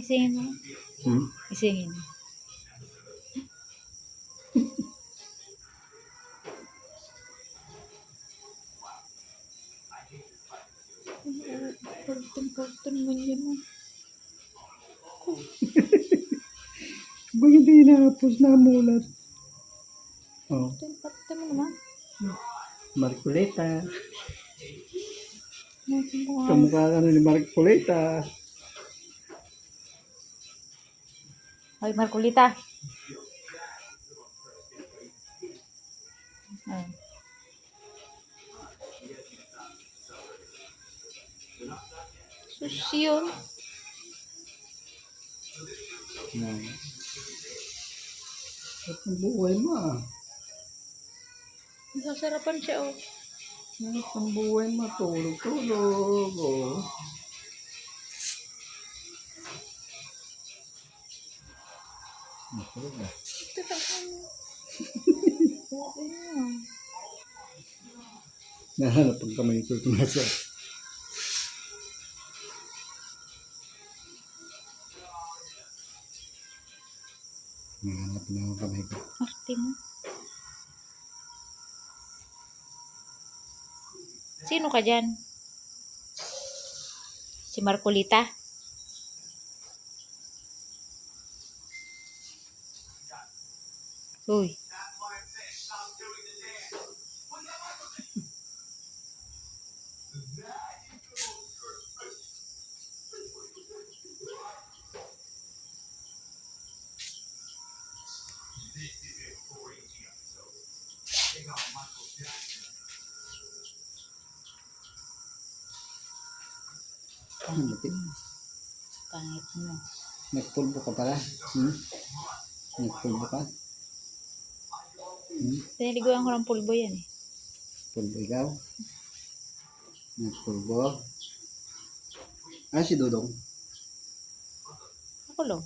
Isingin mo. Hmm? Isingin mo. Pagtun-pagtun mo yun mo. Ba hindi inahapos na mulat? Oh, Pagtun-pagtun mo naman. Marcoleta. Kamukha ka ni Marcoleta. Hoy, Marcolita. Ah. Sus yun. Hmm. At ang buhay mo ah. Nasasarapan siya oh. At ang buhay mo, tulog-tulog. Oh. Ito na. Nahanap ang kamay ko kung nasa. Nahanap na ang kamay ko. Arte mo. Sino ka dyan? Si Marcolita? Uy. Ano ba Pangit mo. Nagpulbo ka pala? Hmm? Nagpulbo ka? Hmm? Pinaliguan ko ng pulbo yan eh. Pulbo ikaw? Nagpulbo? Ah, si Dudong. Ako lang.